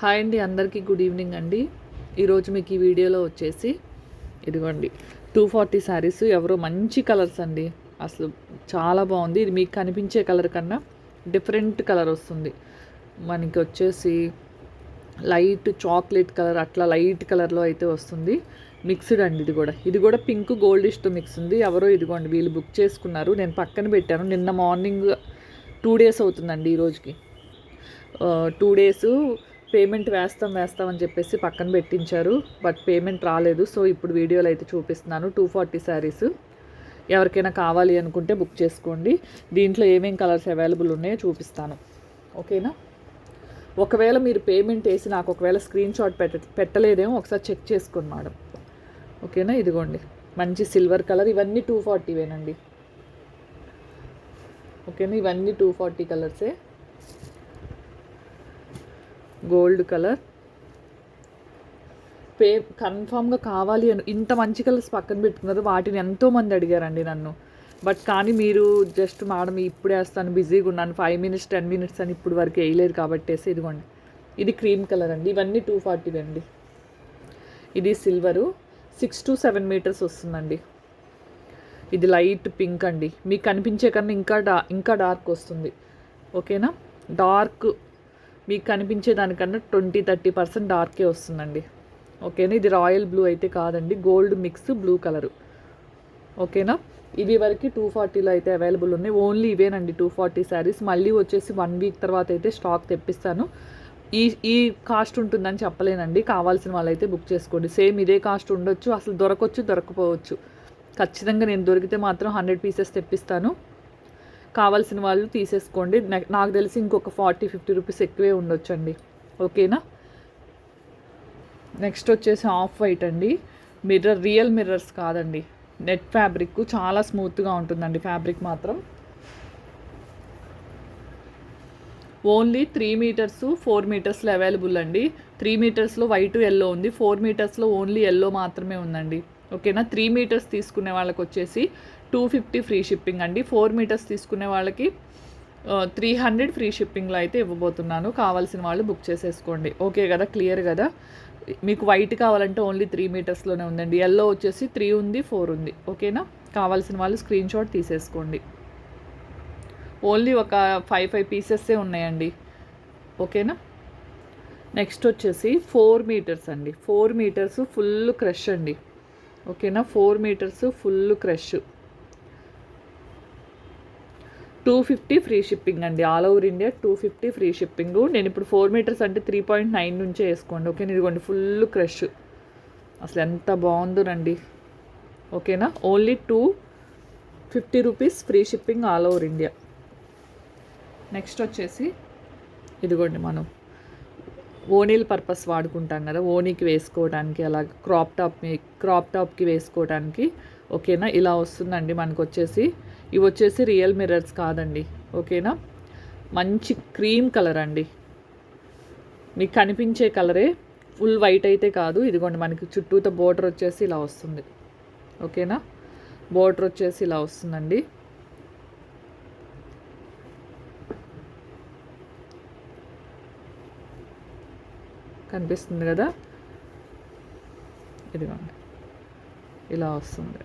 Hi అండి అందరికీ good evening అండి. ఈరోజు మీకు ఈ వీడియోలో వచ్చేసి ఇదిగోండి టూ ఫార్టీ శారీస్ ఎవరో మంచి కలర్స్ అండి. అసలు చాలా బాగుంది. ఇది మీకు కనిపించే కలర్ కన్నా డిఫరెంట్ కలర్ వస్తుంది. మనకి వచ్చేసి లైట్ చాక్లెట్ కలర్ అట్లా లైట్ కలర్లో అయితే వస్తుంది. మిక్స్డ్ అండి ఇది కూడా. ఇది కూడా పింక్ గోల్డిష్తో మిక్స్ ఉంది. ఎవరో ఇదిగోండి వీళ్ళు బుక్ చేసుకున్నారు. నేను పక్కన పెట్టాను. నిన్న మార్నింగ్ టూ డేస్ అవుతుందండి ఈ రోజుకి. టూ డేస్ పేమెంట్ వేస్తాం వేస్తాం అని చెప్పేసి పక్కన పెట్టించారు. బట్ పేమెంట్ రాలేదు. సో ఇప్పుడు వీడియోలో అయితే చూపిస్తున్నాను. Two forty saris. ఎవరికైనా కావాలి అనుకుంటే బుక్ చేసుకోండి. దీంట్లో ఏమేం కలర్స్ అవైలబుల్ ఉన్నాయో చూపిస్తాను. ఓకేనా? ఒకవేళ మీరు పేమెంట్ వేసి నాకు ఒకవేళ స్క్రీన్ షాట్ పెట్ట పెట్టలేదేమో ఒకసారి చెక్ చేసుకోండి మేడం. ఓకేనా? ఇదిగోండి. మంచి సిల్వర్ కలర్. ఇవన్నీ టూ ఫార్టీవేనండి ఓకేనా? ఇవన్నీ టూ ఫార్టీ కలర్సే. Gold colour. పే కన్ఫామ్గా కావాలి అని ఇంత మంచి కలర్స్ పక్కన పెట్టుకున్నారు. వాటిని ఎంతోమంది అడిగారండి నన్ను. బట్ కానీ మీరు జస్ట్ మేడం ఇప్పుడే వేస్తాను బిజీగా ఉన్నాను. ఫైవ్ మినిట్స్ టెన్ మినిట్స్ అని ఇప్పుడు వరకు వేయలేదు కాబట్టి ఇదిగోండి. ఇది క్రీమ్ కలర్ అండి. ఇవన్నీ టూ ఫార్టీ అండి. ఇది silver. Six to seven metres వస్తుందండి. ఇది లైట్ పింక్ అండి. మీకు కనిపించే కన్నా ఇంకా డా ఇంకా డార్క్ వస్తుంది. ఓకేనా? డార్క్ మీకు కనిపించే దానికన్నా ట్వంటీ థర్టీ పర్సెంట్ డార్కే వస్తుందండి. ఓకేనా? ఇది రాయల్ బ్లూ అయితే కాదండి. Gold mix blue colour. ఓకేనా? ఇవి వరకు టూ ఫార్టీలో అయితే అవైలబుల్ ఉన్నాయి. ఓన్లీ ఇవేనండి టూ ఫార్టీ శారీస్. మళ్ళీ వచ్చేసి వన్ వీక్ తర్వాత అయితే స్టాక్ తెప్పిస్తాను. ఈ ఈ కాస్ట్ ఉంటుందని చెప్పలేనండి. కావాల్సిన వాళ్ళైతే బుక్ చేసుకోండి. సేమ్ ఇదే కాస్ట్ ఉండొచ్చు. అసలు దొరకవచ్చు దొరకపోవచ్చు. ఖచ్చితంగా నేను దొరికితే మాత్రం హండ్రెడ్ పీసెస్ తెప్పిస్తాను. కావాల్సిన వాళ్ళు తీసేసుకోండి. నాకు తెలిసి ఇంకొక ఫార్టీ ఫిఫ్టీ రూపీస్ ఎక్కువే ఉండొచ్చండి. ఓకేనా? నెక్స్ట్ వచ్చేసి ఆఫ్ వైట్ అండి. మిర్రర్ రియల్ మిర్రర్స్ కాదండి. నెట్ ఫ్యాబ్రిక్ చాలా స్మూత్గా ఉంటుందండి ఫ్యాబ్రిక్ మాత్రం. ఓన్లీ త్రీ మీటర్స్ ఫోర్ మీటర్స్లో అవైలబుల్ అండి. త్రీ మీటర్స్లో వైట్ ఎల్లో ఉంది. ఫోర్ మీటర్స్లో ఓన్లీ ఎల్లో మాత్రమే ఉందండి. ఓకేనా? త్రీ మీటర్స్ తీసుకునే వాళ్ళకి వచ్చేసి టూ ఫిఫ్టీ ఫ్రీ షిప్పింగ్ అండి. ఫోర్ మీటర్స్ తీసుకునే వాళ్ళకి త్రీ హండ్రెడ్ ఫ్రీ షిప్పింగ్లో అయితే ఇవ్వబోతున్నాను. కావాల్సిన వాళ్ళు బుక్ చేసేసుకోండి. ఓకే కదా? క్లియర్ కదా? మీకు వైట్ కావాలంటే ఓన్లీ త్రీ మీటర్స్లోనే ఉందండి. ఎల్లో వచ్చేసి త్రీ ఉంది ఫోర్ ఉంది. ఓకేనా? కావాల్సిన వాళ్ళు స్క్రీన్ షాట్ తీసేసుకోండి. ఓన్లీ ఒక ఫైవ్ ఫైవ్ పీసెస్సే ఉన్నాయండి. ఓకేనా? నెక్స్ట్ వచ్చేసి ఫోర్ మీటర్స్ అండి. ఫోర్ మీటర్స్ ఫుల్ క్రష్ అండి. ఓకేనా? Four metres full crush. Two fifty free shipping అండి. All over India two fifty free shipping. నేను ఇప్పుడు ఫోర్ మీటర్స్ అంటే త్రీ పాయింట్ నైన్ నుంచే వేసుకోండి. ఓకే ఇదిగోండి ఫుల్ క్రష్. అసలు ఎంత బాగుందోనండి ఓకేనా? Only two fifty rupees free shipping all over India. Next వచ్చేసి ఇదిగోండి మనం ఓనీల పర్పస్ వాడుకుంటాం కదా ఓనీకి వేసుకోవడానికి అలా క్రాప్ టాప్ క్రాప్ టాప్కి వేసుకోవడానికి ఓకేనా? ఇలా వస్తుందండి మనకు వచ్చేసి ఇవి వచ్చేసి రియల్ మిర్రర్స్ కాదండి ఓకేనా? మంచి క్రీమ్ కలర్ అండి. మీకు కనిపించే కలరే ఫుల్ వైట్ అయితే కాదు. ఇదిగోండి మనకి చుట్టూతో బోర్డర్ వచ్చేసి ఇలా వస్తుంది ఓకేనా? బోర్డర్ వచ్చేసి ఇలా వస్తుందండి. కనిపిస్తుంది కదా? ఇదిగోండి ఇలా వస్తుంది.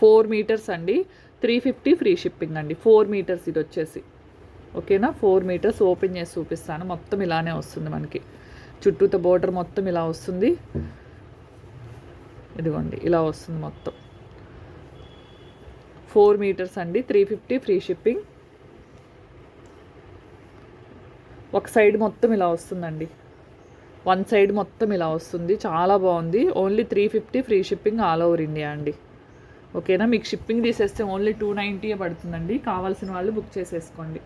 ఫోర్ మీటర్స్ అండి. త్రీ ఫిఫ్టీ ఫ్రీ షిప్పింగ్ అండి. ఫోర్ మీటర్స్ ఇది వచ్చేసి. ఓకేనా? ఫోర్ మీటర్స్ ఓపెన్ చేసి చూపిస్తాను. మొత్తం ఇలానే వస్తుంది మనకి. చుట్టూతో బోర్డర్ మొత్తం ఇలా వస్తుంది. ఇదిగోండి ఇలా వస్తుంది మొత్తం. ఫోర్ మీటర్స్ అండి. Three fifty free shipping. ఒక సైడ్ మొత్తం ఇలా వస్తుందండి. వన్ సైడ్ మొత్తం ఇలా వస్తుంది. చాలా బాగుంది. Only three fifty free shipping all over India అండి. ఓకేనా? మీకు షిప్పింగ్ తీసేస్తే ఓన్లీ టూ నైంటీయే పడుతుందండి. కావాల్సిన వాళ్ళు బుక్ చేసేసుకోండి.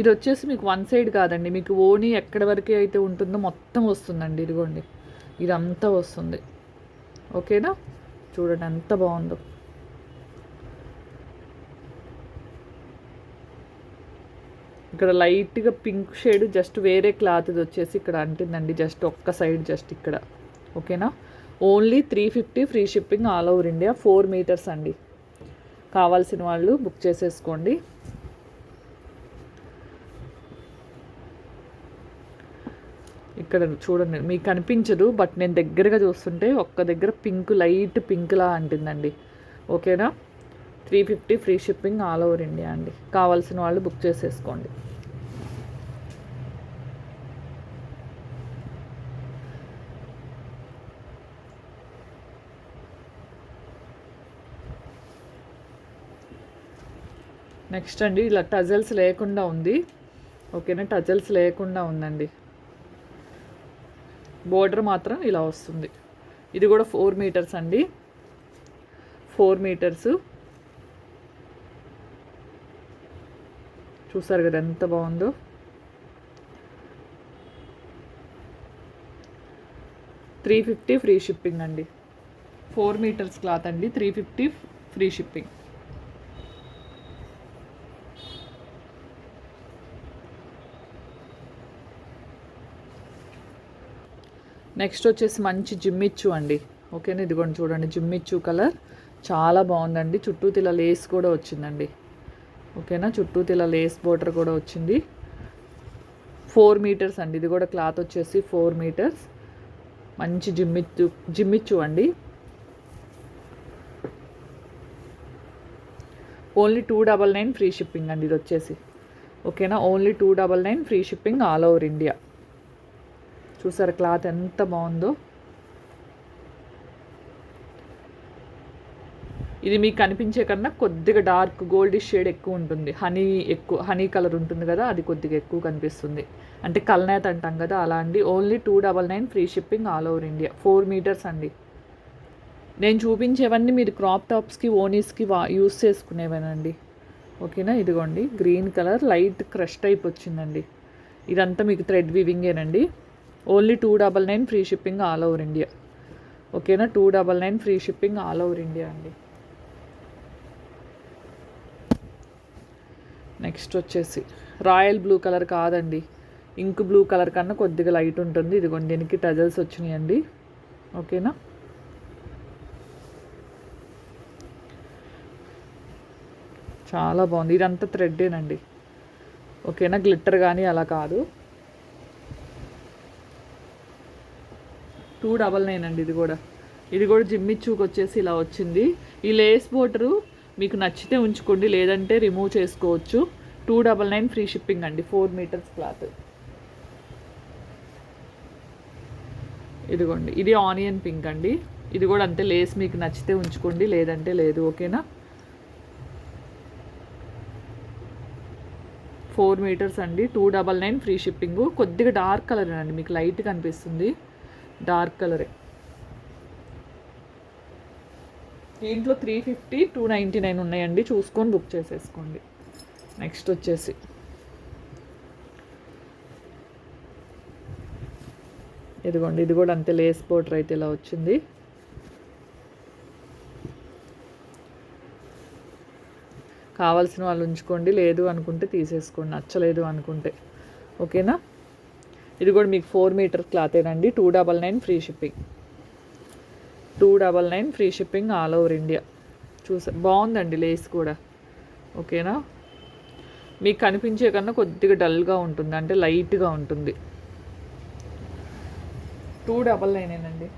ఇది వచ్చేసి మీకు వన్ సైడ్ కాదండి. మీకు ఓనీ ఎక్కడి వరకు అయితే ఉంటుందో మొత్తం వస్తుందండి. ఇదిగోండి. ఇదంతా వస్తుంది. ఓకేనా? చూడండి ఎంత బాగుందో. ఇక్కడ లైట్గా పింక్ షేడ్ జస్ట్ వేరే క్లాత్ ఇది వచ్చేసి ఇక్కడ అంటిందండి. జస్ట్ ఒక్క సైడ్ జస్ట్ ఇక్కడ. ఓకేనా? Only three fifty free shipping all over India four metres అండి. కావాల్సిన వాళ్ళు బుక్ చేసేసుకోండి. ఇక్కడ చూడండి మీకు కనిపించదు బట్ నేను దగ్గరగా చూస్తుంటే ఒక్క దగ్గర పింక్ లైట్ పింక్లా అంటుందండి. ఓకేనా? Three fifty free shipping all over India అండి. కావాల్సిన వాళ్ళు బుక్ చేసేసుకోండి. నెక్స్ట్ అండి ఇలా టజల్స్ లేకుండా ఉంది. ఓకేనా? టజల్స్ లేకుండా ఉందండి. బోర్డర్ మాత్రం ఇలా వస్తుంది. ఇది కూడా ఫోర్ మీటర్స్ అండి. Four metres. చూసారు కదా ఎంత బాగుందో? త్రీ ఫిఫ్టీ ఫ్రీ షిప్పింగ్ అండి. ఫోర్ మీటర్స్ క్లాత్ అండి. Three fifty free shipping. Next వచ్చేసి మంచి జిమ్మిచ్చు అండి. ఓకేనా? ఇదిగోండి చూడండి జిమ్మిచ్చు కలర్. చాలా బాగుందండి. చుట్టూ తిల లేస్ కూడా వచ్చిందండి. ఓకేనా? చుట్టూ తిల లేస్ బోర్డర్ కూడా వచ్చింది. ఫోర్ మీటర్స్ అండి. ఇది కూడా క్లాత్ వచ్చేసి ఫోర్ మీటర్స్ మంచి జిమ్మిచ్చు జిమ్మిచ్చు అండి. Only two double nine free shipping అండి ఇది వచ్చేసి. ఓకేనా? Only two double nine free shipping all over India చూసారు క్లాత్ ఎంత బాగుందో? ఇది మీకు కనిపించే కన్నా కొద్దిగా డార్క్ గోల్డ్ షేడ్ ఎక్కువ ఉంటుంది. హనీ ఎక్కువ హనీ కలర్ ఉంటుంది కదా అది కొద్దిగా ఎక్కువ కనిపిస్తుంది. అంటే కల్నేత్ అంటాం కదా అలా అండి. Only two double nine free shipping all over India four metres అండి. నేను చూపించేవన్నీ మీరు క్రాప్ టాప్స్కి ఓనీస్కి వా యూస్ చేసుకునేవేనండి. ఓకేనా? ఇదిగోండి. Green colour light crush type వచ్చిందండి. ఇదంతా మీకు thread వివింగేనండి only two double nine free shipping all over India. ఓకేనా? Two double nine free shipping all over India అండి. నెక్స్ట్ వచ్చేసి రాయల్ బ్లూ కలర్ కాదండి. ఇంక్ బ్లూ కలర్ కన్నా కొద్దిగా లైట్ ఉంటుంది. ఇదిగోండి దీనికి టజల్స్ వచ్చినాయండి. ఓకేనా? చాలా బాగుంది. ఇదంతా థ్రెడ్డేనండి ఓకేనా? గ్లిట్టర్ కానీ అలా కాదు. టూ డబల్ నైన్ అండి ఇది కూడా. ఇది కూడా జిమ్మిచ్చూకి వచ్చేసి ఇలా వచ్చింది. ఈ లేస్ బోటరు మీకు నచ్చితే ఉంచుకోండి లేదంటే రిమూవ్ చేసుకోవచ్చు. Two double nine free shipping అండి ఫోర్ మీటర్స్ క్లాత్. ఇదిగోండి ఇది ఆనియన్ పింక్ అండి. ఇది కూడా అంతే లేస్ మీకు నచ్చితే ఉంచుకోండి లేదంటే లేదు ఓకేనా? ఫోర్ మీటర్స్ అండి two double nine free shipping. కొద్దిగా డార్క్ కలర్ అండి మీకు లైట్ కనిపిస్తుంది. డార్క్ కలరే. దీంట్లో three fifty two ninety nine ఉన్నాయండి. చూసుకొని బుక్ చేసేసుకోండి. నెక్స్ట్ వచ్చేసి. ఇదిగోండి ఇది కూడా అంతే లేస్ బోర్డర్ అయితే ఇలా వచ్చింది. కావాల్సిన వాళ్ళు ఉంచుకోండి. లేదు అనుకుంటే తీసేసుకోండి. నచ్చలేదు అనుకుంటే. ఓకేనా? ఇది కూడా మీకు four metre క్లాతేనండి two double nine free shipping two double nine free shipping all over India చూసా బాగుందండి లేస్ కూడా. ఓకేనా మీకు కనిపించే కన్నా కొద్దిగా డల్గా ఉంటుంది. అంటే లైట్గా ఉంటుంది. టూ డబల్ నైనేనండి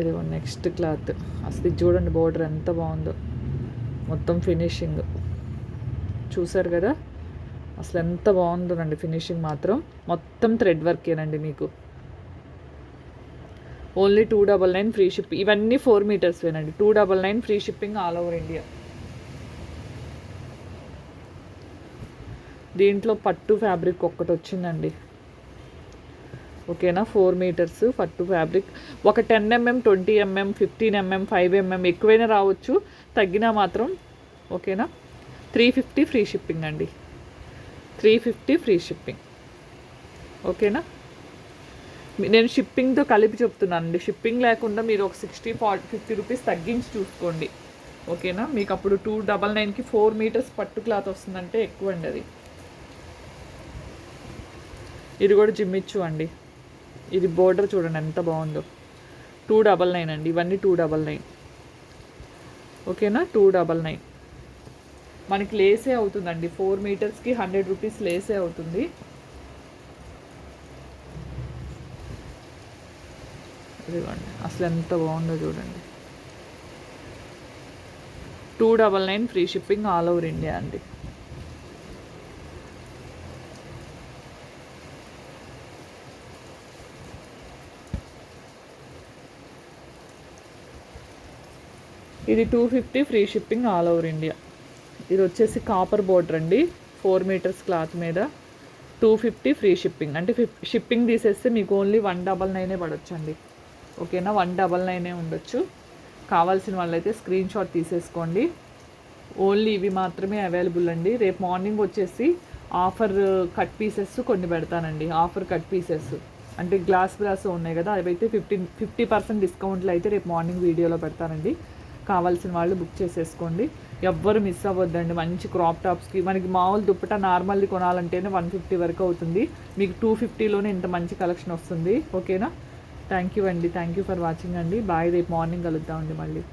ఇదిగో నెక్స్ట్ క్లాత్ అసలు ఇది చూడండి బోర్డర్ ఎంత బాగుందో. మొత్తం ఫినిషింగ్ చూసారు కదా? అసలు ఎంత బాగుందోనండి ఫినిషింగ్ మాత్రం. మొత్తం థ్రెడ్ వర్కేనండి మీకు. Only two double nine free shipping ఇవన్నీ four metres వేనండి. Two double nine free shipping all over India. దీంట్లో పట్టు ఫ్యాబ్రిక్ ఒక్కటి వచ్చిందండి. ఓకేనా? ఫోర్ మీటర్స్ పట్టు ఫ్యాబ్రిక్. ఒక ten mm twenty mm fifteen mm five mm ఎక్కువైనా రావచ్చు. తగ్గినా మాత్రం ఓకేనా? త్రీ ఫిఫ్టీ ఫ్రీ షిప్పింగ్ అండి. త్రీ ఫిఫ్టీ ఫ్రీ షిప్పింగ్ ఓకేనా నేను షిప్పింగ్తో కలిపి చెప్తున్నానండి. షిప్పింగ్ లేకుండా మీరు ఒక సిక్స్టీ ఫార్టీ ఫిఫ్టీ రూపీస్ తగ్గించి చూసుకోండి. ఓకేనా మీకు అప్పుడు టూ డబల్ నైన్కి ఫోర్ మీటర్స్ పట్టు క్లాత్ వస్తుందంటే ఎక్కువ అండి అది. ఇది కూడా జిమ్మిచ్చు అండి. ఇది బోర్డర్ చూడండి ఎంత బాగుందో. టూ డబల్ నైన్ అండి. ఇవన్నీ టూ డబల్ నైన్ ఓకేనా టూ డబల్ నైన్ మనకి లేసే అవుతుందండి. ఫోర్ మీటర్స్కి హండ్రెడ్ రూపీస్ లేసే అవుతుంది. ఇదిగోండి అసలు ఎంత బాగుందో చూడండి. Two double nine free shipping all over India అండి. ఇది two fifty free shipping all over India. ఇది వచ్చేసి కాపర్ బోర్డర్ అండి. ఫోర్ మీటర్స్ క్లాత్ మీద. టూ ఫిఫ్టీ ఫ్రీ షిప్పింగ్ అంటే ఫిఫ్ షిప్పింగ్ తీసేస్తే మీకు ఓన్లీ వన్ డబల్ నైనే పడవచ్చు అండి ఓకేనా? వన్ డబల్ నైనే ఉండొచ్చు. కావాల్సిన వాళ్ళైతే స్క్రీన్ షాట్ తీసేసుకోండి. ఓన్లీ ఇవి మాత్రమే అవైలబుల్ అండి. రేపు మార్నింగ్ వచ్చేసి ఆఫర్ కట్ పీసెస్ కొన్ని పెడతానండి. ఆఫర్ కట్ పీసెస్ అంటే గ్లాస్ గ్లాస్ ఉన్నాయి కదా అవి అయితే ఫిఫ్టీన్ ఫిఫ్టీ పర్సెంట్ డిస్కౌంట్లో అయితే రేపు మార్నింగ్ వీడియోలో పెడతానండి. కావాల్సిన వాళ్ళు బుక్ చేసేసుకోండి. ఎవ్వరు మిస్ అవ్వద్దండి. మంచి క్రాప్ టాప్స్కి మనకి మామూలు దుప్పట నార్మల్ది కొనాలంటేనే వన్ ఫిఫ్టీ వరకు అవుతుంది. మీకు టూ ఫిఫ్టీలోనే ఇంత మంచి కలెక్షన్ వస్తుంది. ఓకేనా థ్యాంక్ యూ అండి. థ్యాంక్ యూ ఫర్ వాచింగ్ అండి. బాయ్ రేపు మార్నింగ్ కలుద్దామండి మళ్ళీ.